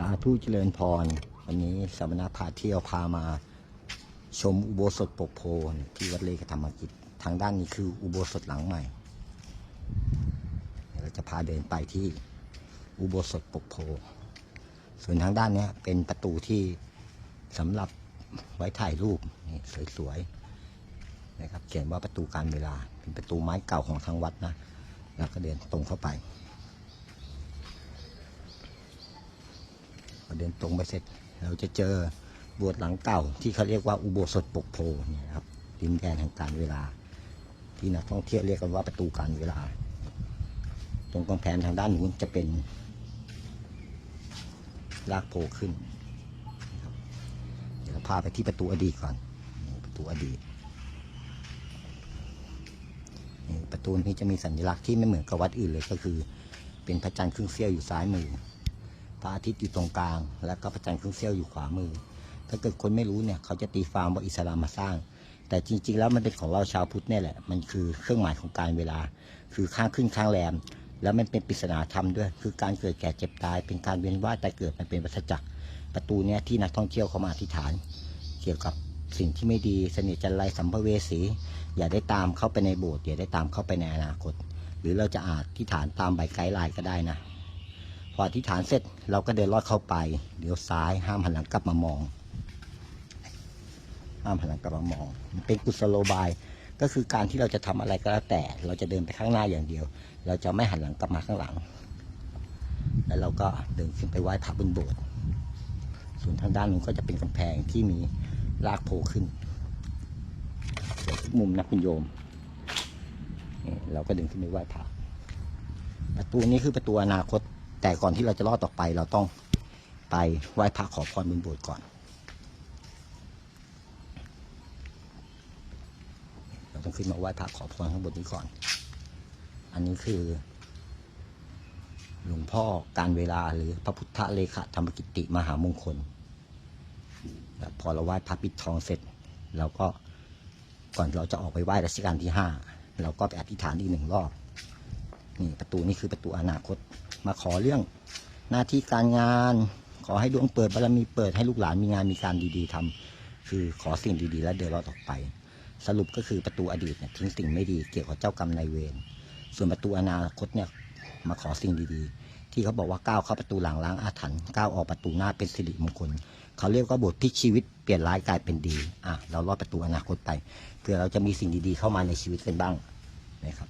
สาธุเจริญพร วันนี้สมณพาเที่ยวพามา ชมอุโบสถปกโพนที่วัดเลขธรรมกิจ ทางด้านนี้คืออุโบสถหลังใหม่ เราจะพาเดินไปที่อุโบสถปกโพ ส่วนทางด้านนี้เป็นประตูที่สำหรับไว้ถ่ายรูปนี่สวยๆนะครับ เขียนว่าประตูการเวลา เป็นประตูไม้เก่าของทางวัดนะ แล้วก็เดินตรงเข้าไป พอ เดินตรงไปเสร็จ เราจะเจอบวชหลังเก่าที่เขาเรียกว่าอุโบสถปกโพนี่ครับดินแดนแห่งการเวลา ที่นักท่องเที่ยวเรียกกันว่าประตูการเวลา ตรงกำแพงทางด้านนู้นจะเป็นรากโพขึ้นเดี๋ยวเราพาไปที่ประตูอดีตก่อนประตูอดีตประตูนี้จะมีสัญลักษณ์ที่ไม่เหมือนกับวัดอื่นเลยก็คือ เป็นพระจันทร์ครึ่งเสี้ยวอยู่ซ้ายมือ พระอาทิตย์อยู่ตรงกลาง แล้วก็พระจันทร์ครึ่งเสี้ยวอยู่ขวามือ ถ้าเกิดคนไม่รู้เนี่ยเขาจะตีฟาร์มว่าอิสลามมาสร้าง แต่จริง ๆ แล้วมันเป็นของเราชาวพุทธเนี่ยแหละ มันคือเครื่องหมายของการเวลา คือข้างขึ้นข้างแรม แล้วมันเป็นปริศนาธรรมด้วย คือการเกิดแก่เจ็บตาย เป็นการเวียนว่ายตายเกิด มันเป็นวัฏจักร ประตูเนี้ยที่นักท่องเที่ยวเขามาอธิษฐาน เกี่ยวกับสิ่งที่ไม่ดีเสน่ห์จันไรสัมภเวสี อย่าได้ตามเข้าไปในโบสถ์อย่าได้ตามเข้าไปในอนาคต หรือเราจะอาจอธิษฐานตามใบไกด์ไลน์ก็ได้นะ ออธิษฐานเสร็จเราก็เดินลอดเข้าไปเดี๋ยวซ้ายห้ามหันหลังกลับมามอง ห้ามหันหลังกลับมามอง มันเป็นกุศโลบาย ก็คือการที่เราจะทำอะไรก็แล้วแต่ เราจะเดินไปข้างหน้าอย่างเดียว เราจะไม่หันหลังกลับมาข้างหลัง แล้วเราก็เดินขึ้นไปไหว้พระบนโบสถ์ส่วนทางด้านนู้นก็จะเป็นกำแพงที่มีรากโผล่ขึ้นทุกมุมนะคุณโยมนี่เราก็เดินขึ้นไปไหว้พระประตูนี้คือประตูอนาคต แต่ก่อนที่เราจะลอดออกไปเราต้องไปไหว้พระขอพรบนโบสถ์ก่อน เราต้องขึ้นมาไหว้พระขอพรข้างบนนี้ก่อน อันนี้คือ หลวงพ่อการเวลาหรือพระพุทธเลขาธรรมกิติมหามงคลแล้วพอเราไหว้พระปิดทองเสร็จเราก็ก่อนเราจะออกไปไหว้รัชกาลที่ห้าเราก็ไปอธิษฐานอีกหนึ่งรอบนี่ประตูนี้คือประตูอนาคต มาขอเรื่องหน้าที่การงาน ขอให้ดวงเปิดบารมีเปิดให้ลูกหลานมีงานมีการดีๆทำคือขอสิ่งดีๆ แล้วเดินรอดออกไป สรุปก็คือประตูอดีตเนี่ยทิ้งสิ่งไม่ดีเกี่ยวกับเจ้ากรรมนายเวรส่วนประตูอนาคตเนี่ยมาขอสิ่งดีๆ ที่เขาบอกว่าก้าวเข้าประตูหลังล้างอาถรรพ์ก้าวออกประตูหน้าเป็นสิริมงคลเขาเรียกว่าบทพลิกชีวิตเปลี่ยนร้ายกลายเป็นดีอะเราลอดประตูอนาคตไปเพื่อเราจะมีสิ่งดีๆ เข้ามาในชีวิตกันบ้างนะครับ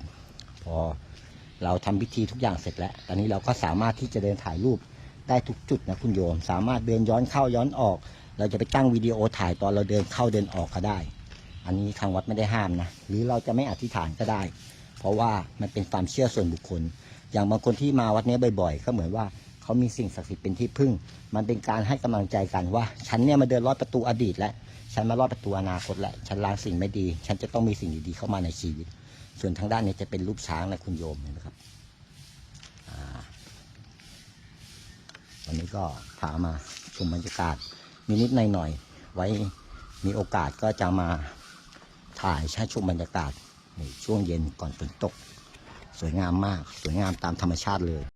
พอ เราทำพิธีทุกอย่างเสร็จแล้ว ตอนนี้เราก็สามารถที่จะเดินถ่ายรูปได้ทุกจุดนะคุณโยม สามารถเดินย้อนเข้าย้อนออก เราจะไปตั้งวิดีโอถ่ายตอนเราเดินเข้าเดินออกก็ได้ อันนี้ทางวัดไม่ได้ห้ามนะ หรือเราจะไม่อธิษฐานก็ได้ เพราะว่ามันเป็นความเชื่อส่วนบุคคล อย่างบางคนที่มาวัดนี้บ่อยๆ ก็เหมือนว่าเขามีสิ่งศักดิ์สิทธิ์เป็นที่พึ่ง มันเป็นการให้กำลังใจกันว่า ฉันเนี่ยมาเดินลอดประตูอดีตแล้ว ฉันมาลอดประตูอนาคตแล้ว ฉันล้างสิ่งไม่ดี ฉันจะต้องมีสิ่งดีๆเข้ามาในชีวิต ส่วนทางด้านนี้จะเป็นรูปช้างนะคุณโยมเห็นไหมครับวันนี้ก็พามาชมบรรยากาศนิดหน่อยๆไว้มีโอกาสก็จะมาถ่ายใช้ชมบรรยากาศในช่วงเย็นก่อนฝนตก สวยงามมาก สวยงามตามธรรมชาติเลย